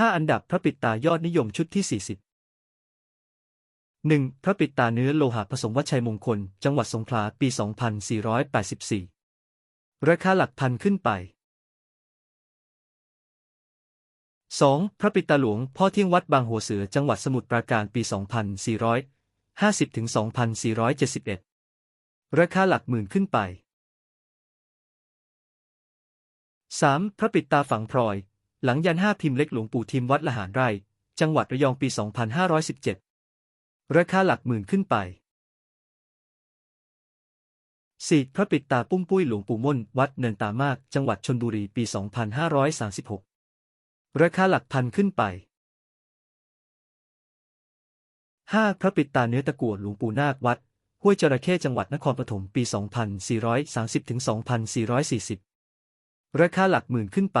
5 อันดับพระปิดตายอดนิยมชุดที่ 40 1. พระปิดตาเนื้อโลหะผสมวัชัยมงคล จังหวัดสงขลา ปี 2484 ราคาหลักพันขึ้นไป 2. พระปิดตาหลวง พ่อเที่ยงวัดบางหัวเสือ จังหวัดสมุทรปราการปี 2450ถึง2471 ราคาหลักหมื่นขึ้นไป 3. พระปิดตาฝังพลอย หลังยันห้าพิมพ์เล็กหลวงปู่ทิมวัดละหารไร่ จังหวัดระยองปี 2517 ราคาหลักหมื่นขึ้นไป 4. พระปิดตาปุ้มปุ้ยหลวงปู่ม่นวัดเนินตามาก จังหวัดชนบุรีปี 2536 ราคาหลักพันขึ้นไป 5. พระปิดตาเนื้อตะกั่วหลวงปู่นาควัดห้วยจระเข้จังหวัดนครปฐมปี 2430-2440 ราคาหลักหมื่นขึ้นไป